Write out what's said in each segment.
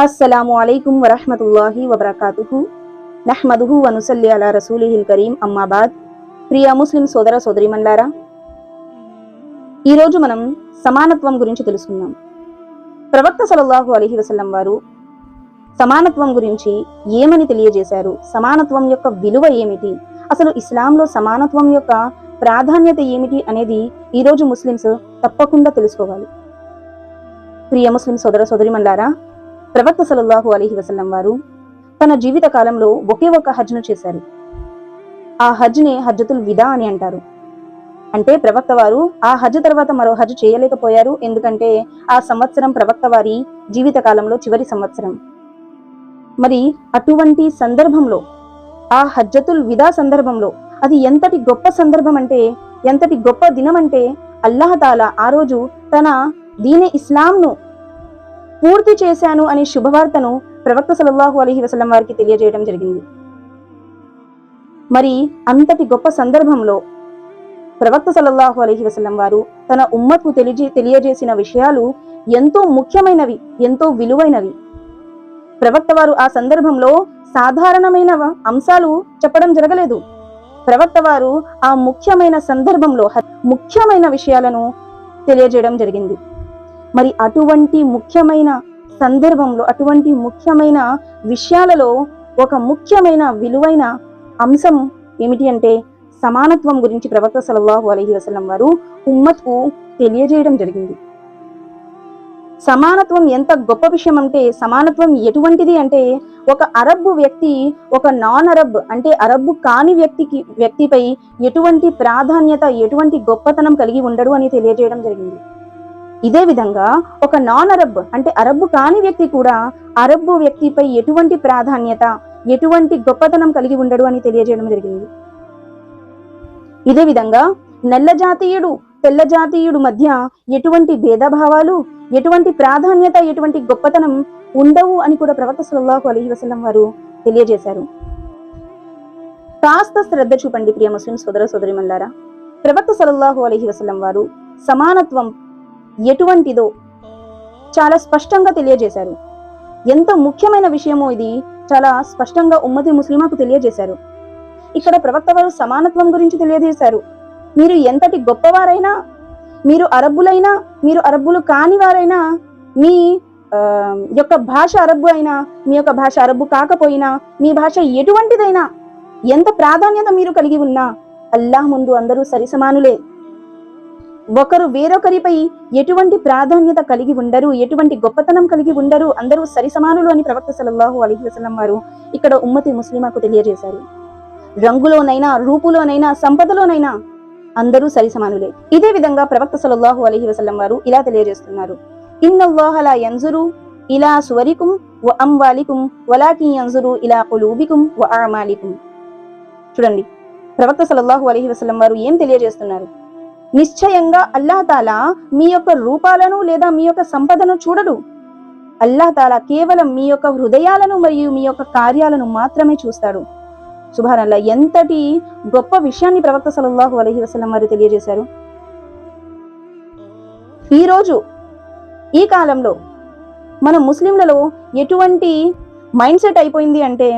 అస్సలాము అలైకుం వరహమతుల్లాహి వబర్కాతుహు. నహ్మదుహు వనుసల్లి అలా రసూలిహిల్ కరీం. అమ్మాబాద్ ప్రియ ముస్లిం సోదర సోదరిమన్లారా ఈరోజు మనం సమానత్వం గురించి తెలుసుకుందాం. ప్రవక్త సలల్లాహు అలీహి వసల్లం వారు సమానత్వం గురించి ఏమని తెలియజేశారు? సమానత్వం యొక్క విలువ ఏమిటి? అసలు ఇస్లాంలో సమానత్వం యొక్క ప్రాధాన్యత ఏమిటి అనేది ఈరోజు ముస్లిమ్స్ తప్పకుండా తెలుసుకోవాలి. ప్రియ ముస్లిం సోదర సోదరిమన్లారా ప్రవక్త సలల్లాహు అలీహి వసల్లం వారు తన జీవిత కాలంలో ఒకే ఒక హజ్ను చేశారు. ఆ హజ్నే హజ్జతుల్ విదా అని అంటారు. అంటే ప్రవక్త వారు ఆ హజ్ తర్వాత మరో హజ్ చేయలేకపోయారు ఎందుకంటే ఆ సంవత్సరం ప్రవక్త వారి జీవిత కాలంలో చివరి సంవత్సరం. మరి అటువంటి సందర్భంలో ఆ హజ్జతుల్ విదా సందర్భంలో అది ఎంతటి గొప్ప సందర్భం అంటే ఎంతటి గొప్ప దినం అంటే అల్లాహతాల ఆ రోజు తన దీని ఇస్లాంను పూర్తి చేశాను అనే శుభవార్తను ప్రవక్త సలల్లాహు అలీహి వసలం వారికి తెలియజేయడం జరిగింది. మరి అంతటి గొప్ప సందర్భంలో ప్రవక్త సలల్లాహు అలీహి వసలం వారు తన ఉమ్మత్కు తెలియజే తెలియజేసిన విషయాలు ఎంతో ముఖ్యమైనవి ఎంతో విలువైనవి. ప్రవక్త వారు ఆ సందర్భంలో సాధారణమైన అంశాలు చెప్పడం జరగలేదు. ప్రవక్త వారు ఆ ముఖ్యమైన సందర్భంలో ముఖ్యమైన విషయాలను తెలియజేయడం జరిగింది. మరి అటువంటి ముఖ్యమైన సందర్భంలో అటువంటి ముఖ్యమైన విషయాలలో ఒక ముఖ్యమైన విలువైన అంశం ఏమిటి అంటే సమానత్వం గురించి ప్రవక్త సలవాహు అలహి వసలం వారు ఉమ్మత్కు తెలియజేయడం జరిగింది. సమానత్వం ఎంత గొప్ప విషయం అంటే సమానత్వం ఎటువంటిది అంటే ఒక అరబ్బు వ్యక్తి ఒక నాన్ అరబ్ అంటే అరబ్బు కాని వ్యక్తికి వ్యక్తిపై ఎటువంటి ప్రాధాన్యత ఎటువంటి గొప్పతనం కలిగి ఉండడు అని తెలియజేయడం జరిగింది. ఇదే విధంగా ఒక నాన్ అరబ్ అంటే అరబ్బు కాని వ్యక్తి కూడా అరబ్బు వ్యక్తిపై ఎటువంటి ప్రాధాన్యత ఎటువంటి గొప్పతనం కలిగి ఉండడు అని తెలియజేయడం జరిగింది. ఇదే విధంగా నల్ల జాతీయుడు తెల్ల జాతీయుడు మధ్య ఎటువంటి భేదభావాలు ఎటువంటి ప్రాధాన్యత ఎటువంటి గొప్పతనం ఉండవు అని కూడా ప్రవక్త సుల్లాహు అలీ వసలం వారు తెలియజేశారు. కాస్త శ్రద్ధ చూపండి ప్రియ ముస్లిం సోదర సోదరిమల్లారా. ప్రవక్త సలల్లాహు అలహి వసలం వారు సమానత్వం ఎటువంటిదో చాలా స్పష్టంగా తెలియజేశారు. ఎంత ముఖ్యమైన విషయమో ఇది చాలా స్పష్టంగా ఉమ్మతి ముస్లిమాకు తెలియజేశారు. ఇక్కడ ప్రవక్త వారు సమానత్వం గురించి తెలియజేశారు. మీరు ఎంతటి గొప్పవారైనా మీరు అరబ్బులైనా మీరు అరబ్బులు కాని వారైనా మీ యొక్క భాష అరబ్బు అయినా మీ యొక్క భాష అరబ్బు కాకపోయినా మీ భాష ఎటువంటిదైనా ఎంత ప్రాధాన్యత మీరు కలిగి ఉన్నా అల్లాహ్ ముందు అందరూ సరిసమానులే. ఒకరు వేరొకరిపై ఎటువంటి ప్రాధాన్యత కలిగి ఉండరు ఎటువంటి గొప్పతనం కలిగి ఉండరు. అందరూ సరిసమానులు అని ప్రవక్త సలల్లాహు అలైహి వసలం వారు ఇక్కడ ఉమ్మతి ముస్లిమాకు తెలియజేశారు. రంగులోనైనా రూపులోనైనా సంపదలోనైనా అందరూ సరిసమానులే. ఇదే విధంగా ప్రవక్త సలల్లాహు అలైహి వసలం వారు ఇలా తెలియజేస్తున్నారు. ఇన్నల్లాహ యంజురు ఇలా సువరికుం వ అంవాలికుం వలాకి యంజురు ఇలా కులూబికుం వ ఆమాలికుం చూడండి ప్రవక్త సలల్లాహు అలైహి వసలం వారు ఏం తెలియజేస్తున్నారు? నిశ్చయంగా అల్లాహతాలా మీ యొక్క రూపాలను లేదా మీ యొక్క సంపదను చూడడు. అల్లాహ్ తాలా కేవలం మీ యొక్క హృదయాలను మరియు మీ యొక్క కార్యాలను మాత్రమే చూస్తాడు. సుభానల్లా ఎంతటి గొప్ప విషయాన్ని ప్రవక్త సలల్లాహు అలహి వసలం వారు తెలియజేశారు? ఈరోజు ఈ కాలంలో మన ముస్లింలలో ఎటువంటి మైండ్ సెట్ అయిపోయింది అంటే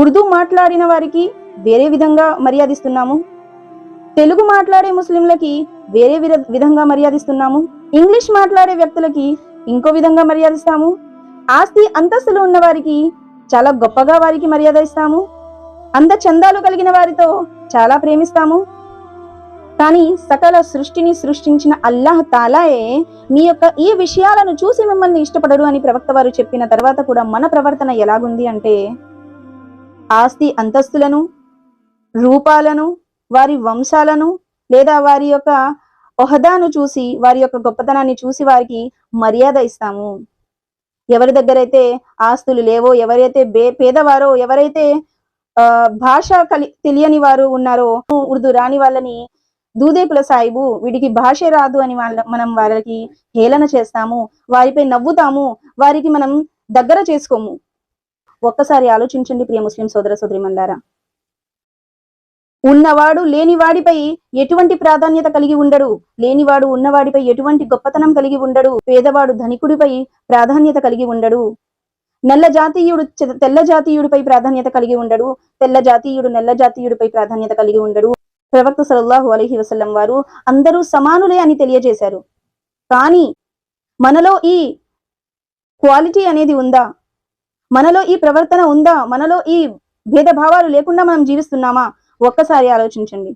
ఉర్దూ మాట్లాడిన వారికి వేరే విధంగా మర్యాదిస్తున్నాము? తెలుగు మాట్లాడే ముస్లింలకి వేరే విధంగా మర్యాదిస్తున్నాము? ఇంగ్లీష్ మాట్లాడే వ్యక్తులకి ఇంకో విధంగా మర్యాదిస్తాము? ఆస్తి అంతస్తులు ఉన్న వారికి చాలా గొప్పగా వారికి మర్యాద ఇస్తాము? అంద చందాలు కలిగిన వారితో చాలా ప్రేమిస్తాము? కానీ సకల సృష్టిని సృష్టించిన అల్లాహ్ తాలాయే మీ యొక్క ఈ విషయాలను చూసి మిమ్మల్ని ఇష్టపడడు అని ప్రవక్త వారు చెప్పిన తర్వాత కూడా మన ప్రవర్తన ఎలాగుంది అంటే ఆస్తి అంతస్తులను రూపాలను వారి వంశాలను లేదా వారి యొక్క ఒహదాను చూసి వారి యొక్క గొప్పతనాన్ని చూసి వారికి మర్యాద ఇస్తాము. ఎవరి దగ్గరైతే ఆస్తులు లేవో ఎవరైతే బే పేదవారో ఎవరైతే ఆ భాష కలి తెలియని వారు ఉన్నారో ఉర్దూ రాని వాళ్ళని దూదేపుల సాయిబు వీడికి భాషే రాదు అని వాళ్ళ మనం వాళ్ళకి హేళన చేస్తాము. వారిపై నవ్వుతాము. వారికి మనం దగ్గర చేసుకోము. ఒక్కసారి ఆలోచించండి ప్రియ ముస్లిం సోదర సోదరి సోదరిమల్లారా. ఉన్నవాడు లేనివాడిపై ఎటువంటి ప్రాధాన్యత కలిగి ఉండడు. లేనివాడు ఉన్నవాడిపై ఎటువంటి గొప్పతనం కలిగి ఉండడు. పేదవాడు ధనికుడిపై ప్రాధాన్యత కలిగి ఉండడు. నల్ల జాతీయుడు తెల్ల జాతీయుడిపై ప్రాధాన్యత కలిగి ఉండడు. తెల్ల జాతీయుడు నల్ల జాతీయుడిపై ప్రాధాన్యత కలిగి ఉండడు. ప్రవక్త సల్లల్లాహు అలహి వసల్లం వారు అందరూ సమానులే అని తెలియజేశారు. కానీ మనలో ఈ క్వాలిటీ అనేది ఉందా? మనలో ఈ ప్రవర్తన ఉందా? మనలో ఈ భేదభావాలు లేకుండా మనం జీవిస్తున్నామా? ఒక్కసారి ఆలోచించండి.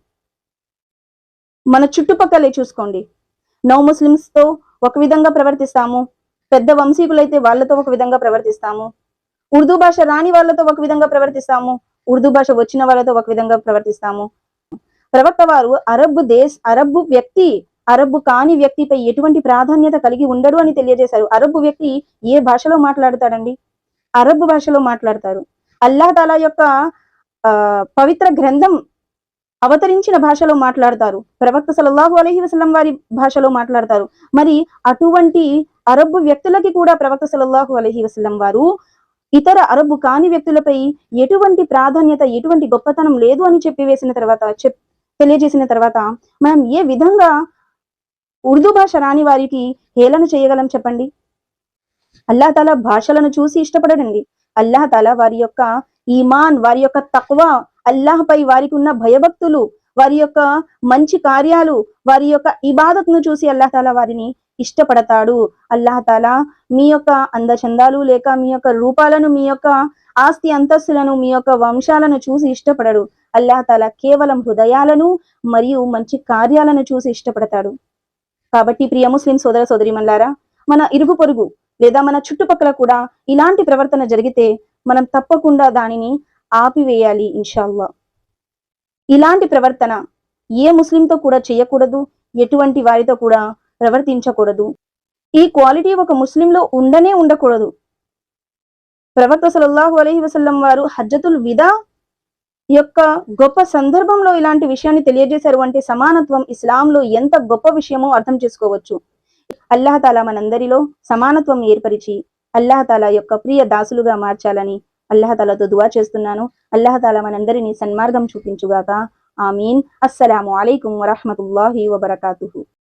మన చుట్టుపక్కలే చూసుకోండి. నౌ ముస్లిమ్స్తో ఒక విధంగా ప్రవర్తిస్తాము. పెద్ద వంశీకులైతే వాళ్ళతో ఒక విధంగా ప్రవర్తిస్తాము. ఉర్దూ భాష రాని వాళ్ళతో ఒక విధంగా ప్రవర్తిస్తాము. ఉర్దూ భాష వచ్చిన వాళ్ళతో ఒక విధంగా ప్రవర్తిస్తాము. ప్రవక్త వారు అరబ్ దేశ్ అరబ్ వ్యక్తి అరబ్ కాని వ్యక్తిపై ఎటువంటి ప్రాధాన్యత కలిగి ఉండడు అని తెలియజేశారు. అరబ్ వ్యక్తి ఏ భాషలో మాట్లాడతాడండి? అరబ్ భాషలో మాట్లాడతారు. అల్లాహ్ తాలా యొక్క పవిత్ర గ్రంథం అవతరించిన భాషలో మాట్లాడతారు. ప్రవక్త సలల్లాహు అలహి వసలం వారి భాషలో మాట్లాడతారు. మరి అటువంటి అరబ్బు వ్యక్తులకి కూడా ప్రవక్త సలల్లాహు అలహి వసలం వారు ఇతర అరబ్ కాని వ్యక్తులపై ఎటువంటి ప్రాధాన్యత ఎటువంటి గొప్పతనం లేదు అని చెప్పివేసిన తర్వాత చెప్ తెలియజేసిన తర్వాత మనం ఏ విధంగా ఉర్దూ భాష రాని వారికి హేళన చేయగలం చెప్పండి? అల్లాహ్ తాలా భాషలను చూసి ఇష్టపడడండి. అల్లాహ్ తాలా వారి యొక్క ఈమాన్ వారి యొక్క తక్కువ అల్లాహ్ పై వారికి ఉన్న భయభక్తులు వారి యొక్క మంచి కార్యాలు వారి యొక్క ఇబాదత్ను చూసి అల్లాహ్ తాలా వారిని ఇష్టపడతాడు. అల్లాహ్ తాలా మీ యొక్క అందచందాలు లేక మీ యొక్క రూపాలను మీ యొక్క ఆస్తి అంతస్తులను మీ యొక్క వంశాలను చూసి ఇష్టపడడు. అల్లాహ్ తాలా కేవలం హృదయాలను మరియు మంచి కార్యాలను చూసి ఇష్టపడతాడు. కాబట్టి ప్రియ ముస్లిం సోదర సోదరిమల్లారా మన ఇరుగు పొరుగు లేదా మన చుట్టుపక్కల కూడా ఇలాంటి ప్రవర్తన జరిగితే మనం తప్పకుండా దానిని ఆపివేయాలి ఇన్షాల్లా. ఇలాంటి ప్రవర్తన ఏ ముస్లింతో కూడా చేయకూడదు ఎటువంటి వారితో కూడా ప్రవర్తించకూడదు. ఈ క్వాలిటీ ఒక ముస్లింలో ఉండనే ఉండకూడదు. ప్రవక్త సలల్లాహు అలహి వసల్లం వారు హజ్జతుల్ విదా యొక్క గొప్ప సందర్భంలో ఇలాంటి విషయాన్ని తెలియజేశారు అంటే సమానత్వం ఇస్లాంలో ఎంత గొప్ప విషయమో అర్థం చేసుకోవచ్చు. అల్లాహ్ తాలా మనందరిలో సమానత్వం ఏర్పరిచి అల్లాహతాల యొక్క ప్రియ దాసులుగా మార్చాలని అల్లాహతాలతో దువా చేస్తున్నాను. అల్లాహ్ తాలా మనందరినీ సన్మార్గం చూపించుగాక. ఆమీన్. అస్సలాము అలైకుం వరహమతుల్లాహి వబర్కాతు